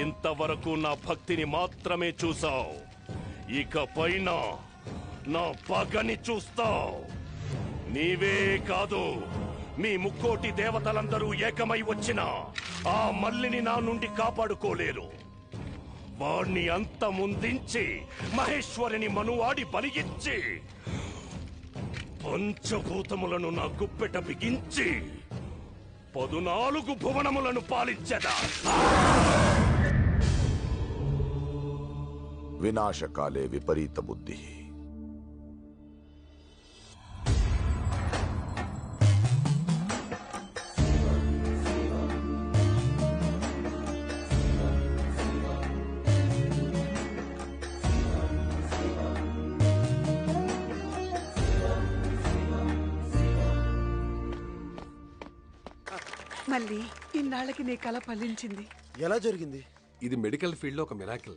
ఇంతవరకు నా భక్తిని మాత్రమే చూసావు ఇక పైన నా పగని చూస్తావు. నీవే కాదు మీ ముక్కోటి దేవతలందరూ ఏకమై వచ్చిన ఆ మల్లిని నా నుండి కాపాడుకోలేరు. వాణ్ణి అంత ముందించి మహేశ్వరిని మనువాడి బలిగించి పంచభూతములను నా గుప్పెట బిగించి పదునాలుగు భువనములను పాలించదా. వినాశకాలే విపరీత బుద్ధి. మళ్ళీ ఇన్నాళ్ళకి నీ కల ఫలించింది. ఎలా జరిగింది? ఇది మెడికల్ ఫీల్డ్లో ఒక మిరాకిల్.